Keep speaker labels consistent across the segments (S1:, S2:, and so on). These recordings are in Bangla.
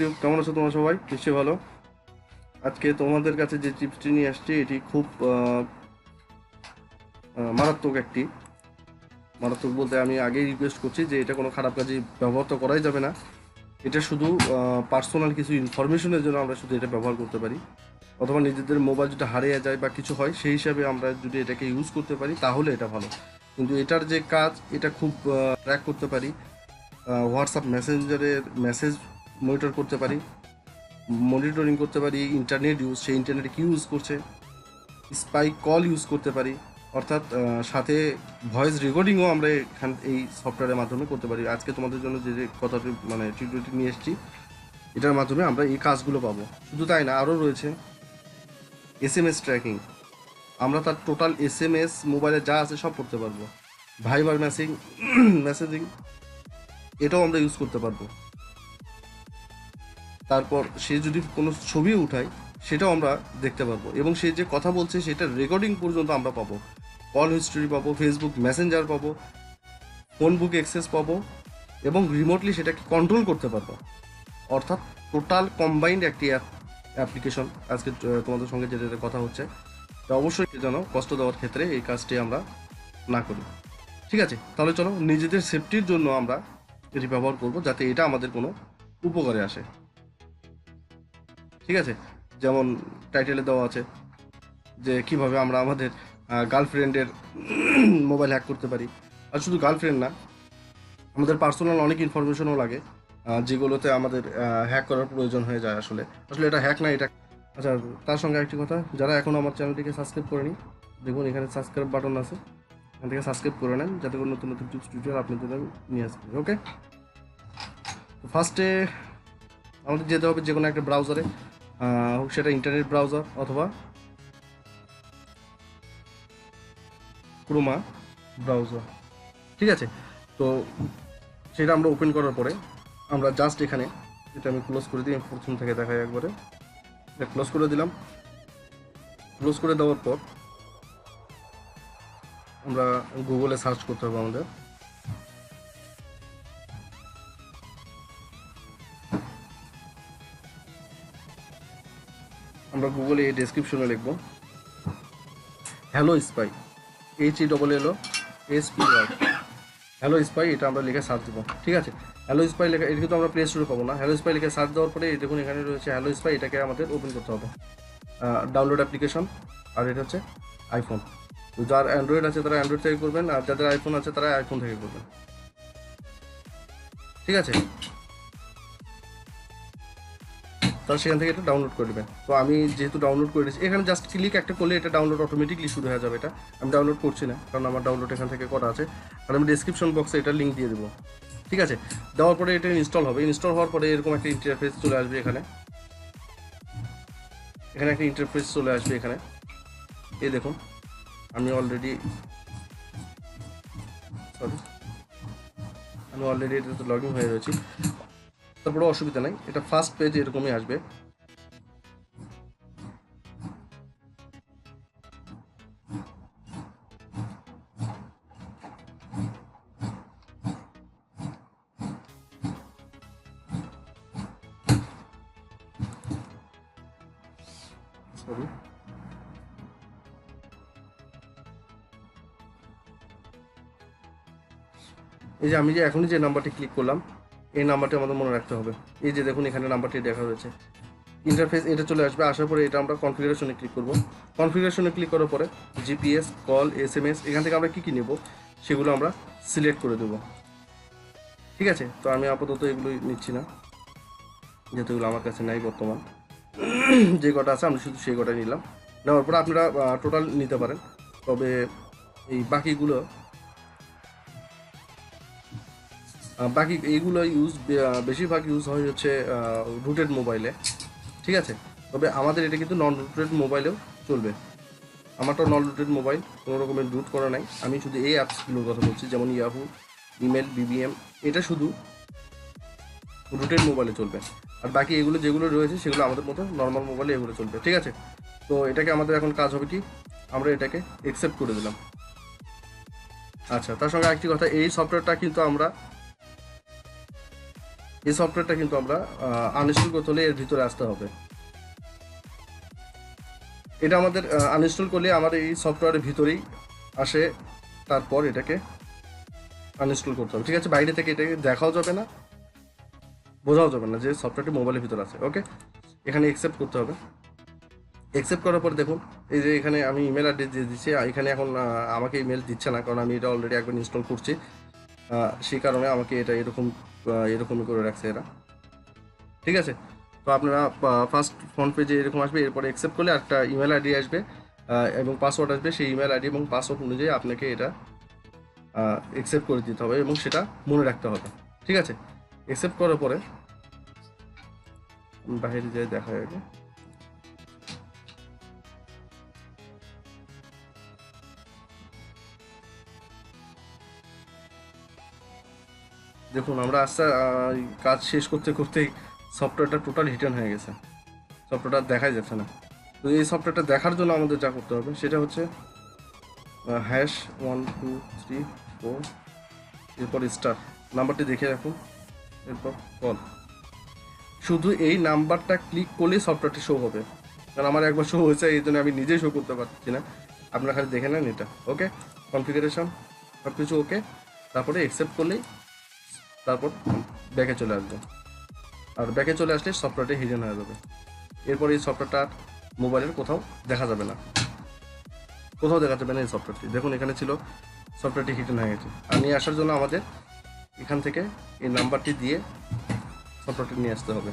S1: ইউটিউব কেমন আছো তোমরা সবাই? নিশ্চয়ই ভালো। আজকে তোমাদের কাছে যে চিপসটি নিয়ে আসছি, এটি খুব মারাত্মক একটি। মারাত্মক বলতে আমি আগেই রিকোয়েস্ট করছি যে এটা কোনো খারাপ কাজে ব্যবহার তো করাই যাবে না। এটা শুধু পার্সোনাল কিছু ইনফরমেশনের জন্য আমরা শুধু এটা ব্যবহার করতে পারি। অথবা নিজেদের মোবাইল যদি হারিয়ে যায় বা কিছু হয়, সেই হিসাবে আমরা যদি এটাকে ইউজ করতে পারি, তাহলে এটা ভালো। কিন্তু এটার যে কাজ, এটা খুব ট্র্যাক করতে পারি। হোয়াটসঅ্যাপ মেসেঞ্জারের মেসেজ মনিটর করতে পারি মনিটরিং করতে পারি ইন্টারনেট ইউজ সেই ইন্টারনেটে কি ইউজ করছে স্পাই কল ইউজ করতে পারি, অর্থাৎ সাথে ভয়েস রেকর্ডিংও আমরা এখান, এই সফটওয়্যারের মাধ্যমে করতে পারি। আজকে তোমাদের জন্য যে যে কথাটি মানে টিউটোরিয়ালটি নিয়ে এসেছি, এটার মাধ্যমে আমরা এই কাজগুলো পাবো। শুধু তাই না, আরও রয়েছে এস এম এস ট্র্যাকিং আমরা তার টোটাল এস এম এস মোবাইলে যা আছে সব করতে পারব। ভাইবার মেসেজিং মেসেজিং এটাও আমরা ইউজ করতে পারব। তারপর সে যদি কোনো ছবি উঠায়, সেটাও আমরা দেখতে পারব এবং সে যে কথা বলছে, সেটা রেকর্ডিং পর্যন্ত আমরা পাবো। কল হিস্ট্রি পাবো ফেসবুক মেসেঞ্জার পাবো ফোন বুক অ্যাক্সেস পাবো এবং রিমোটলি সেটাকে কন্ট্রোল করতে পারব। অর্থাৎ টোটাল কম্বাইন্ড একটি অ্যাপ অ্যাপ্লিকেশন আজকে তোমাদের সঙ্গে যেটা কথা হচ্ছে, তো অবশ্যই যেন কষ্ট দেওয়ার ক্ষেত্রে এই কাজটি আমরা না করি। ঠিক আছে? তাহলে চলো, নিজেদের সেফটির জন্য আমরা এটি ব্যবহার করব, যাতে এটা আমাদের কোনো উপকারে আসে। ঠিক আছে? যেমন টাইটেলে দেওয়া আছে যে কীভাবে আমরা আমাদের গার্লফ্রেন্ডের মোবাইল হ্যাক করতে পারি। আর শুধু গার্লফ্রেন্ড না, আমাদের পার্সোনাল অনেক ইনফরমেশনও লাগে যেগুলোতে আমাদের হ্যাক করার প্রয়োজন হয়ে যায় আসলে। আসলে এটা হ্যাক না, এটা আচ্ছা তার সঙ্গে একটি কথা, যারা এখন আমার চ্যানেলটিকে সাবস্ক্রাইব করেনি, দেখুন, এখানে সাবস্ক্রাইব বাটন আছে। এখান থেকে সাবস্ক্রাইব করে নেন, যাতে করে নতুন নতুন টিপস টিউটোরিয়াল আপনাদের নিয়ে আসবে ওকে ফার্স্টে আমাদের যেতে হবে যে কোনো একটা ব্রাউজারে হোক সেটা ইন্টারনেট ব্রাউজার অথবা ক্রোমা ব্রাউজার ঠিক আছে? তো সেটা আমরা ওপেন করার পরে আমরা জাস্ট এখানে এটা আমি ক্লোজ করে দিই প্রথম থেকে দেখাই একবারে। এটা ক্লোজ করে দিলাম। ক্লোজ করে দেওয়ার পর আমরা গুগলে সার্চ করতে হবে আমাদের। আমরা গুগলে এই ডেসক্রিপশনে লিখব। Hello spy H E double L O S P Y hello spy এটা আমরা লিখে সার্চ দেবো, ঠিক আছে? হ্যালো স্পাই লেখা এটা কিন্তু আমরা প্লে স্টোরে পাবো না। হ্যালো স্পাই লিখে সার্চ দেওয়ার পরে দেখুন এখানে রয়েছে হ্যালো স্পাই এটাকে আমাদের ওপেন করতে হবে। ডাউনলোড অ্যাপ্লিকেশন আর এটা হচ্ছে আইফোন তো যার অ্যান্ড্রয়েড আছে তারা অ্যান্ড্রয়েড থেকে করবেন, আর যাদের আইফোন আছে তারা আইফোন থেকে করবেন। ঠিক আছে? তাহলে সেখান থেকে এটা ডাউনলোড করে নেবেন তো আমি যেহেতু ডাউনলোড করে দিয়েছি, এখানে জাস্ট ক্লিক একটা করলে এটা ডাউনলোড অটোমেটিকলি শুরু হয়ে যাবে এটা। আমি ডাউনলোড করছি না, কারণ আমার ডাউনলোড এখান থেকে করা আছে। আর আমি ডিসক্রিপশন বক্সে এটা লিঙ্ক দিয়ে দেবো। ঠিক আছে? দেওয়ার পরে এটা ইনস্টল হবে। ইনস্টল হওয়ার পরে এরকম একটা ইন্টারফেস চলে আসবে এখানে। এখানে একটা ইন্টারফেস চলে আসবে এখানে। এই দেখুন, আমি অলরেডি সরি আমি অলরেডি এটাতে লগ ইন হয়ে রয়েছি। তারপরে অসুবিধা নাই। এটা ফার্স্ট পেজ এরকমই আসবে। এই যে আমি যে এখনই যে নাম্বারটি ক্লিক করলাম এই নাম্বারটি আমাদের মনে রাখতে হবে। এই যে দেখুন, এখানে নাম্বারটি দেখা রয়েছে ইন্টারফেস এটা চলে আসবে। আসার পরে এটা আমরা কনফিগারেশনে ক্লিক করব। কনফিগারেশনে ক্লিক করার পরে GPS call S M S এখান থেকে আমরা কী কী নেব, সেগুলো আমরা সিলেক্ট করে দেবো। ঠিক আছে? তো আমি আপাতত এগুলোই নিচ্ছি না। যেহেতু এগুলো আমার কাছে নাই বর্তমান। যে কটা আছে, আমি শুধু সেই কটা নিলাম। নেওয়ার পরে আপনারা টোটাল নিতে পারেন। তবে এই বাকিগুলো বাকি এইগুলো ইউজ বেশিরভাগ ইউজ হয় হচ্ছে রুটেড মোবাইলে ঠিক আছে? তবে আমাদের এটা কিন্তু নন রুটেড মোবাইলেও চলবে। আমারটা নন রুটেড মোবাইল কোনো রকমের রুট করা নাই। আমি শুধু এই অ্যাপসগুলোর কথা বলছি, যেমন ইয়াহু ইমেল বিবিএম এটা শুধু রুটেড মোবাইলে চলবে। আর বাকি এগুলো যেগুলো রয়েছে, সেগুলো আমাদের মতো নর্মাল মোবাইলে এগুলো চলবে। ঠিক আছে? তো এটাকে আমাদের এখন কাজ হবে কি? আমরা এটাকে একসেপ্ট করে দিলাম। আচ্ছা তার সঙ্গে একটি কথা, এই সফটওয়্যারটা কিন্তু আমরা এই সফটওয়্যারটা কিন্তু আমরা আনইনস্টল করতে হলে এর ভিতরে আসতে হবে। এটা আমাদের আনইনস্টল করলে আমার এই সফটওয়্যারের ভিতরেই আসে, তারপর এটাকে আনইনস্টল করতে হবে। ঠিক আছে? বাইরে থেকে এটাকে দেখাও যাবে না, বোঝাও যাবে না যে সফটওয়্যারটি মোবাইলের ভিতরে আছে। ওকে এখানে অ্যাকসেপ্ট করতে হবে। অ্যাকসেপ্ট করার পর দেখুন, এই যে এখানে আমি ইমেল অ্যাড্রেস দিয়ে দিচ্ছি এখানে এখন আমাকে ইমেল দিচ্ছে না, কারণ আমি এটা অলরেডি একবার ইনস্টল করছি। সেই কারণে আমাকে এটা এরকম এরকমই করে রাখছে এরা। ঠিক আছে? তো আপনারা ফার্স্ট ফ্রন্ট পেজে এরকম আসবে, এরপরে অ্যাকসেপ্ট করলে একটা ইমেল আইডি আসবে এবং পাসওয়ার্ড আসবে। সেই ইমেল আইডি এবং পাসওয়ার্ড অনুযায়ী আপনাকে এটা অ্যাকসেপ্ট করে দিতে হবে এবং সেটা মনে রাখতে হবে। ঠিক আছে? অ্যাকসেপ্ট করার পরে বাইরে যাই, দেখা যাবে। দেখুন, আমরা আস্তে কাজ শেষ করতে করতেই সফটওয়্যারটা টোটাল হিটার্ন হয়ে গেছে। সফটওয়্যারটা দেখাই যাচ্ছে না। তো এই সফটওয়্যারটা দেখার জন্য আমাদের যা করতে হবে, সেটা হচ্ছে hash one two three four এরপর স্টার নাম্বারটি দেখে রাখুন, এরপর কল শুধু এই নাম্বারটা ক্লিক করলেই সফটওয়্যারটি শো হবে। কারণ আমার একবার শো হয়েছে, এই জন্য আমি নিজেই শো করতে পারছি না। আপনারা খালি দেখে নেন এটা ওকে কনফিগারেশন সব কিছু ওকে তারপরে অ্যাকসেপ্ট করলেই তারপর ব্যাকে চলে আসবে। আর ব্যাকে চলে আসলে সফটওয়্যারটি হিডেন হয়ে যাবে। এরপর এই সফটওয়্যারটা মোবাইলের কোথাও দেখা যাবে না। কোথাও দেখা যাবে না এই সফটওয়্যারটি দেখুন, এখানে ছিল সফটওয়্যারটি হিডেন হয়ে গেছে। আর নিয়ে আসার জন্য আমাদের এখান থেকে এই নাম্বারটি দিয়ে সফটওয়্যারটি নিয়ে আসতে হবে।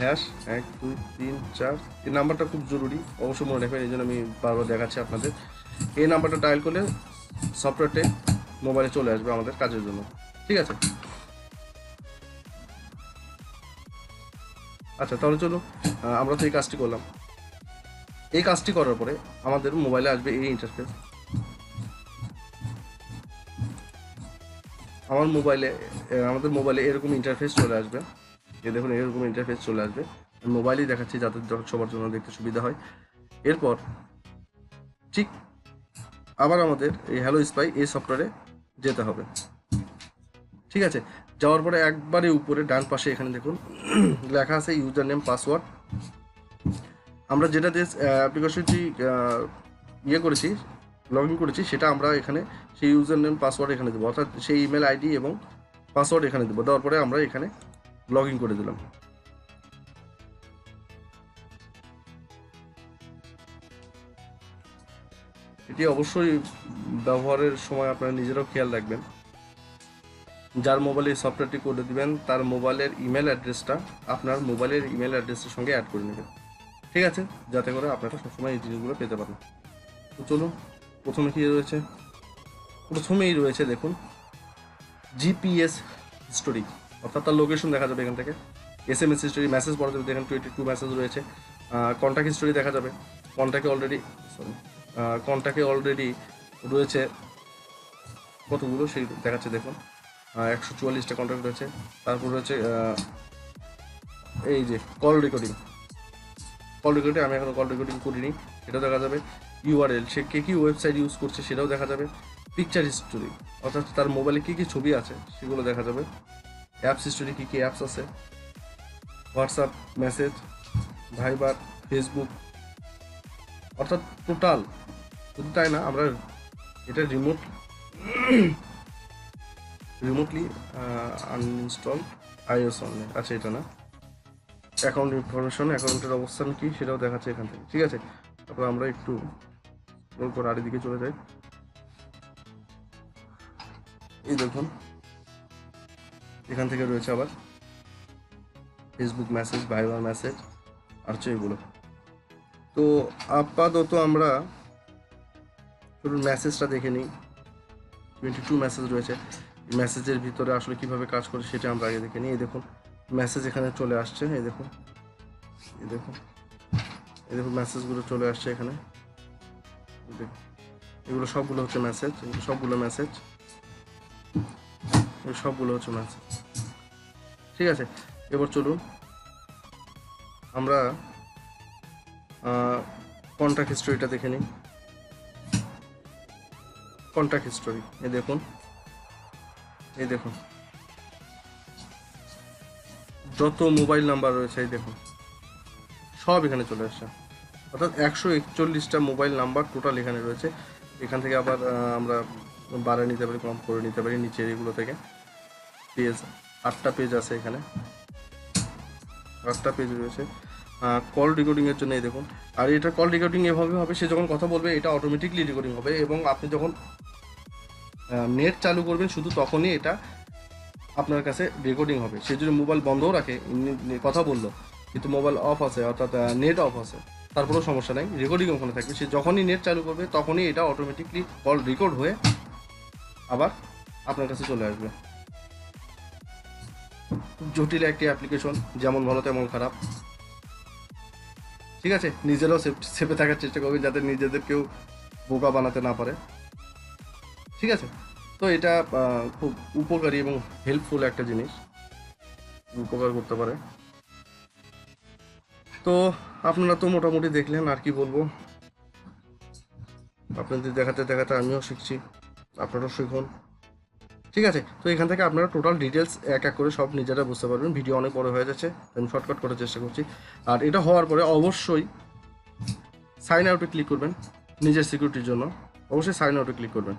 S1: হ্যাশ এক, দুই, তিন, চার। এই নাম্বারটা খুব জরুরি। অবশ্যই মনে রাখবেন, এই জন্য আমি বারবার দেখাচ্ছি আপনাদের। এই নাম্বারটা ডায়াল করলে সফটওয়্যারটি মোবাইলে চলে আসবে আমাদের কাজের জন্য। ঠিক আছে? আচ্ছা তাহলে চলো আমরা তো এই কাজটি করলাম। এই কাজটি করার পরে আমাদের মোবাইলে আসবে এই ইন্টারফেস আমার মোবাইলে আমাদের মোবাইলে এরকম ইন্টারফেস চলে আসবে। যে দেখুন, এরকম ইন্টারফেস চলে আসবে। মোবাইলেই দেখাচ্ছি যাতে সবার জন্য দেখতে সুবিধা হয়। এরপর ঠিক আবার আমাদের এই হ্যালো স্পাই এই সফটওয়্যারে যেতে হবে। ঠিক আছে? যাওয়ার পরে একবারে উপরে ডান পাশে এখানে দেখুন, লেখা আছে ইউজার নেম পাসওয়ার্ড আমরা যেটা দিয়ে অ্যাপ্লিকেশনটি ইয়ে করেছি লগ ইন করেছি, সেটা আমরা এখানে সেই ইউজার নেম পাসওয়ার্ড এখানে দেবো। অর্থাৎ সেই ইমেল আইডি এবং পাসওয়ার্ড এখানে দেবো। দেওয়ার পরে আমরা এখানে লগ ইন করে দিলাম। এটি অবশ্যই ব্যবহারের সময় আপনারা নিজেরাও খেয়াল রাখবেন। যার মোবাইলে সফটওয়্যারটি করে দিবেন, তার মোবাইলের ইমেল অ্যাড্রেসটা আপনার মোবাইলের ইমেল অ্যাড্রেসের সঙ্গে অ্যাড করে নেবেন। ঠিক আছে? যাতে করে আপনারা সবসময় এই জিনিসগুলো পেতে পারেন। তো চলুন, প্রথমে কী রয়েছে? প্রথমেই রয়েছে দেখুন জিপিএস হিস্টোরি অর্থাৎ তার লোকেশন দেখা যাবে এখান থেকে। S M S history message পড়া যাবে, দেখেন টোয়েন্টি টু মেসেজ রয়েছে। কন্ট্যাক্ট হিস্টোরি দেখা যাবে। কন্ট্যাক্টে অলরেডি সরি কন্ট্যাক্টে অলরেডি রয়েছে কতগুলো, সেই দেখাচ্ছে দেখুন। একশো চুয়াল্লিশটা কন্ট্যাক্ট রয়েছে। তারপর রয়েছে এই যে কল রেকর্ডিং কল রেকর্ডিং আমি এখনও কল রেকর্ডিং করিনি, সেটাও দেখা যাবে। ইউআরএল সে কে কী ওয়েবসাইট ইউজ করছে সেটাও দেখা যাবে। পিকচার হিস্টোরি অর্থাৎ তার মোবাইলে কী কী ছবি আছে সেগুলো দেখা যাবে। অ্যাপস হিস্টোরি কী কী অ্যাপস আছে। হোয়াটসঅ্যাপ মেসেজ ভাইবার ফেসবুক অর্থাৎ টোটাল শুধু তাই না, আমরা এটা remote remotely uninstall iOS only আচ্ছা এটা না। অ্যাকাউন্ট ইনফরমেশন অ্যাকাউন্টের অবস্থান কি সেটাও দেখাচ্ছে এখান থেকে। ঠিক আছে? তারপর আমরা একটু scroll করে আরেক দিকে চলে যাই। এই দেখুন। এখান থেকে রয়েছে আবার ফেসবুক মেসেজ ভাইবার মেসেজ আর হচ্ছে এগুলো। তো আপাতত আমরা শুধু মেসেজটা দেখে নিই। টোয়েন্টি টু মেসেজ রয়েছে। মেসেজের ভিতরে আসলে কীভাবে কাজ করে সেটা আমরা আগে দেখে নিই। এই দেখুন, মেসেজ এখানে চলে আসছে, এই দেখুন এই দেখুন এই দেখুন, মেসেজগুলো চলে আসছে এখানে। দেখুন। এগুলো সবগুলো হচ্ছে মেসেজ সবগুলো মেসেজ সবগুলো হচ্ছে মেসেজ। ঠিক আছে, এবার চলুন, আমরা কন্ট্যাক্ট হিস্টোরিটা দেখে নিই। কন্ট্যাক্ট হিস্টোরি এই দেখুন। এই দেখুন। যত মোবাইল নাম্বার রয়েছে, এই দেখুন। সব এখানে চলে আসছে। অর্থাৎ একশো একচল্লিশটা মোবাইল নাম্বার টোটাল এখানে রয়েছে। এখান থেকে আবার আমরা বাড়া নিতে পারি কম করে নিতে পারি, নিচের এগুলো থেকে। পেজ, আটটা পেজ আছে এখানে। আটটা পেজ রয়েছে। কল রেকর্ডিংয়ের জন্য এই দেখুন। আর এটা কল রেকর্ডিং এভাবে হবে, সে যখন কথা বলবে, এটা অটোমেটিকলি রেকর্ডিং হবে এবং আপনি যখন নেট চালু করবেন শুধু তখনই এটা আপনার কাছে রেকর্ডিং হবে। সে যদি মোবাইল বন্ধও রাখে কথা বলল, কিন্তু মোবাইল অফ আছে, অর্থাৎ নেট অফ আছে, তারপরেও সমস্যা নাই রেকর্ডিং ওখানে থাকবে। সে যখনই নেট চালু করবে, তখনই এটা অটোমেটিকলি কল রেকর্ড হয়ে আবার আপনার কাছে চলে আসবে। জটিল একটি অ্যাপ্লিকেশন যেমন ভালো, তেমন খারাপ। ঠিক আছে? নিজেরাও সেফ সেফে থাকার চেষ্টা করবেন, যাতে নিজেদের কেউ বোকা বানাতে না পারে। ঠিক আছে? তো এটা খুব উপকারী এবং হেল্পফুল একটা জিনিস। উপকার করতে পারে। তো আপনারা তো মোটামুটি দেখলেন, আর কি বলব? আপনাদের দেখাতে দেখাতে আমিও শিখছি, আপনারাও শিখুন। ঠিক আছে? তো এখান থেকে আপনারা টোটাল ডিটেলস এক এক করে সব নিজেরা বুঝতে পারবেন। ভিডিও অনেক বড় হয়ে যাচ্ছে আমি শর্টকাট করার চেষ্টা করছি। আর এটা হওয়ার পরে অবশ্যই সাইন আউটে ক্লিক করবেন, নিজের সিকিউরিটির জন্য। অবশ্যই সাইন আউটে ক্লিক করবেন।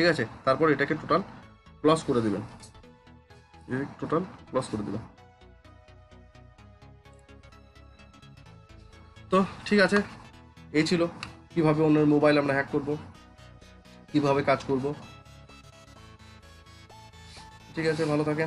S1: ঠিক আছে? তারপর এটাকে টোটাল প্লাস করে দেবেন। টোটাল প্লাস করে দেবেন তো ঠিক আছে, এই ছিল। কীভাবে অন্যের মোবাইল আমরা হ্যাক করব? কীভাবে কাজ করব? ঠিক আছে, ভালো থাকেন।